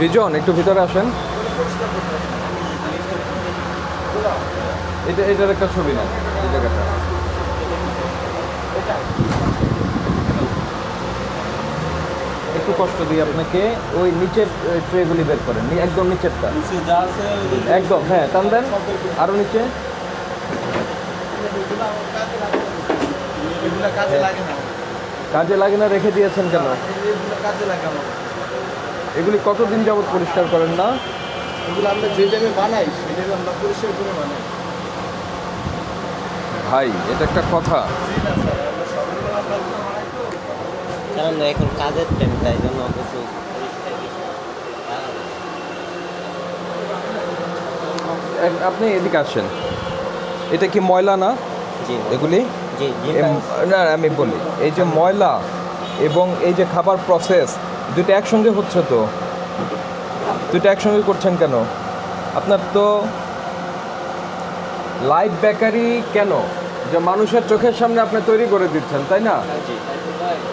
Reason একটু ভিতরে আসেন। এটা এটার একটা ছবি না এই জায়গাটা। একটু কষ্ট দিই আপনাকে ওই নিচের ট্রেগুলি বের করেন একদম নিচেরটা। একদম হ্যাঁ টান দেন আরও নিচে। কাজে লাগে না। রেখে দিয়েছেন কেন? কাজে লাগে এগুলি কতদিন যাবত পরিষ্কার করেন না? এগুলো আমরা যে টাইমে বানাই সেই টাইমে আমরা পরিষ্কার করে বানাই। ভাই এটা একটা কথা। কারণ এখন কাজের টাইম তাই জন্য কিছু আপনি এদিকে আসেন। এটা কি ময়লা না? জি। এগুলি? না আমি বলি এই যে ময়লা এবং এই যে খাবার প্রসেস দুটো একসঙ্গে হচ্ছে তো? দুটো একসঙ্গে করছেন কেন? আপনার তো লাইভ বেকারি কেন? যে মানুষের চোখের সামনে আপনি তৈরি করে দিচ্ছেন তাই না?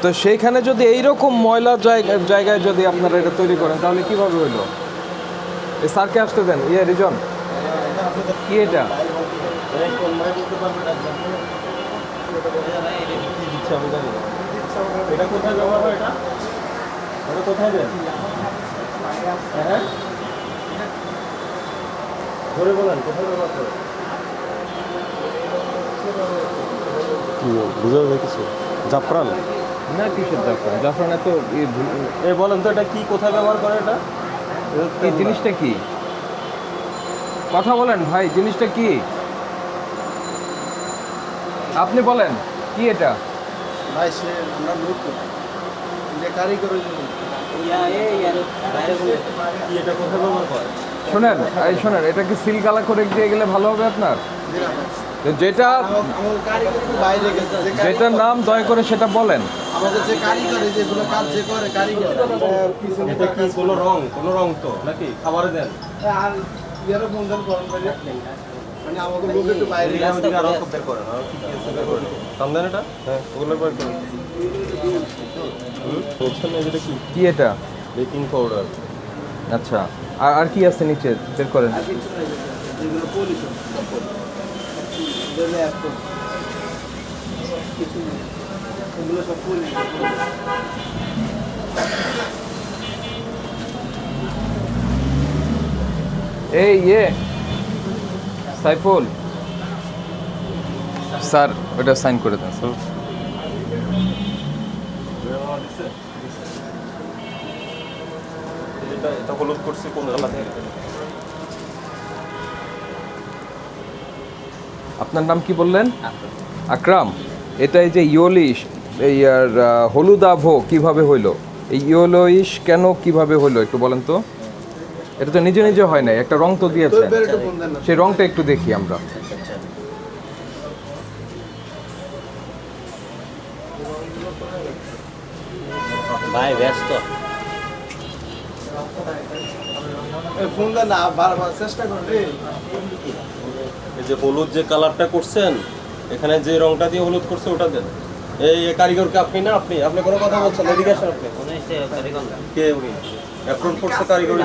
তো সেইখানে যদি এইরকম ময়লা জায়গা জায়গায় যদি আপনারা এটা তৈরি করেন তাহলে কীভাবে হইল? এই স্যারকে আসতে দেন। ইয়ে রিজন? কি এটা? এটা কোথায় ব্যবহার হয় এটা? এটা কোথায় দেন হ্যাঁ? ধরে বলেন কোথায় ব্যবহার করে কি বুঝা যায় কিছু? জাফরান? না কিসের জাফরান? জাফরান এত ই- বলেন তো এটা কি কোথায় ব্যবহার করে এটা? এই জিনিসটা কি? কথা বলেন ভাই জিনিসটা কি? আপনি বলেন কি এটা? ভাই সে আমরা লোক কারিগরের জন্য। ইয়া শোনেন এই শোনেন এটা কি সিল কালা করে দিয়ে গেলে ভালো হবে আপনার? যেটা যেটার নাম দয়া করে সেটা বলেন। আমাদের যে কারিগর যেগুলো কাজ যে করে কারিগর এটা কি কোনো রং? কোনো রং তো নাকি? খাবারে দেন। আর ইয়ারও বন্ধন করেন বাইরে মানে আমাকে লোক একটু বাইরে আরও বের করেন আর কি কি আছে বের করেন সামনে এটা? হ্যাঁ ওগুলো বের করেন বলছেন যেটা কি? কি এটা? Baking powder. আচ্ছা আর আর কি আছে নিচে? বের করেন। আর কিছু নাই যেগুলো পলিশ যেগুলো এত কিছু নেই এগুলো সব পলিশ এই ইয়ে। সাইফুল। স্যার ওটা সাইন করে দেন স্যার। এটা এটা হলুদ করছি কোন আপনার নাম কি বললেন? আকরাম। এটা এই যে ইয়োলিশ এই আর আহ, হলুদ কীভাবে হইল? এই ইয়োলোইশ কেন কীভাবে হইল একটু বলেন তো। এটা তো নিজে নিজে হয় নাই একটা রং তো দিয়েছে সেই রংটা একটু দেখি আমরা। ভাই ব্যস্ত। এই ফোন দেন না বারবার চেষ্টা করেন এই যে হলুদ যে কালারটা করছেন এখানে যে রংটা দিয়ে হলুদ করছে ওটা দেন। এই এ কারিগরকে আপনি না আপনি আপনি কোনো কথা বলছেন এদিকে আসেন আপনি। কে উনি? অ্যাপ্রুভ করছে কারিগরি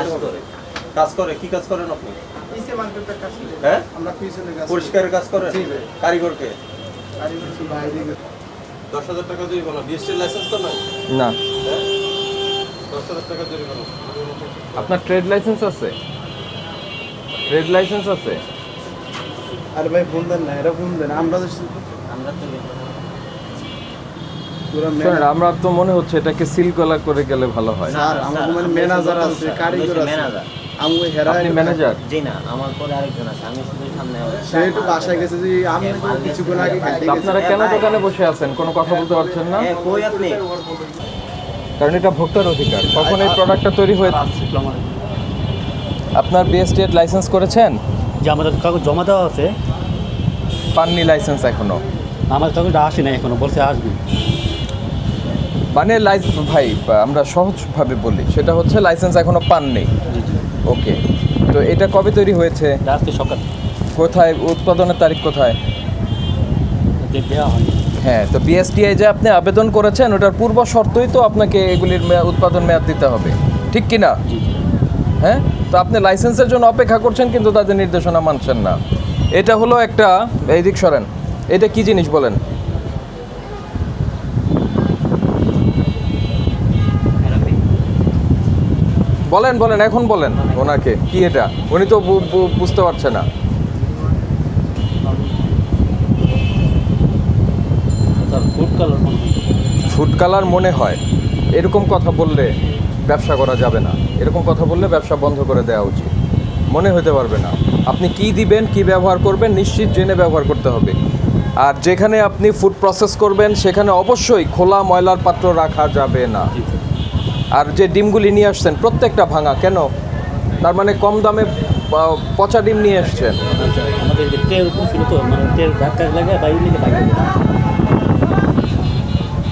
কাজ করে। কি কাজ করেন আপনি? পিছে কাজ হ্যাঁ। পরিষ্কারের কাজ করেন? কারিগরকে? কারিগর শুধু বাইরে গেছে। দশ হাজার টাকা জরিমানা বিএসটির লাইসেন্স তো নাই? না। হ্যাঁ? দশ হাজার টাকা জরিমানা আপনার ট্রেড লাইসেন্স আছে? ট্রেড লাইসেন্স আছে? আরে ভাই ফোন দেন না এরা ফোন দেন আমরা তো আমরা তো আমরা তো মনে হচ্ছে এটাকে সিল কলা করে গেলে ভালো হয়। স্যার মানে ম্যানেজার আছে কারিগর আছে। ম্যানেজার আমি হেরা আপনি ম্যানেজার জি না আমার পরে আরেকজন আছে আমি শুধু সামনে সে একটু বাসায় গেছে যে আমি কিছুক্ষণ আগে খাইতে গেছি। আপনারা কেন দোকানে বসে আছেন? কোনো কথা বলতে পারছেন না? কই আপনি? কারণ এটা ভোক্তার অধিকার। কখন এই প্রোডাক্টটা তৈরি হয়ে আপনার বিএসটি লাইসেন্স করেছেন? যে আমাদের কাগজ জমা দেওয়া আছে। পাননি লাইসেন্স এখনও? আমার কাগজটা আসে না এখনও বলছে আসবে। মানে লাইসেন্স ভাই আমরা সহজভাবে বলি সেটা হচ্ছে লাইসেন্স এখনও পাননি। ওকে। তো এটা কবে তৈরি হয়েছে? আজকে সকাল। কোথায়? উৎপাদনের তারিখ কোথায়? দেওয়া হয় হ্যাঁ তো বিএসটিআই যে আপনি আবেদন করেছেন ওটার পূর্ব শর্তই তো আপনাকে এগুলির উৎপাদন মেয়াদ দিতে হবে। ঠিক কি না হ্যাঁ? তো আপনি লাইসেন্সের জন্য অপেক্ষা করছেন কিন্তু তাদের নির্দেশনা মানছেন না। এটা হলো একটা এই দিক সরেন। এটা কি জিনিস বলেন? বলেন বলেন এখন বলেন ওনাকে কি এটা? উনি তো বুঝতে পারছে না। Food colour. ফুড কালার মনে হয়। এরকম কথা বললে ব্যবসা করা যাবে না। এরকম কথা বললে ব্যবসা বন্ধ করে দেওয়া উচিত। মনে হতে পারবে না। আপনি কি দিবেন কি ব্যবহার করবেন নিশ্চিত জেনে ব্যবহার করতে হবে। আর যেখানে আপনি ফুড প্রসেস করবেন সেখানে অবশ্যই খোলা ময়লার পাত্র রাখা যাবে না। আর যে ডিমগুলি নিয়ে আসছেন, প্রত্যেকটা ভাঙা, কেন? তার মানে কম দামে পচা ডিম নিয়ে এসছেন। আচ্ছা আমাদের তো মানে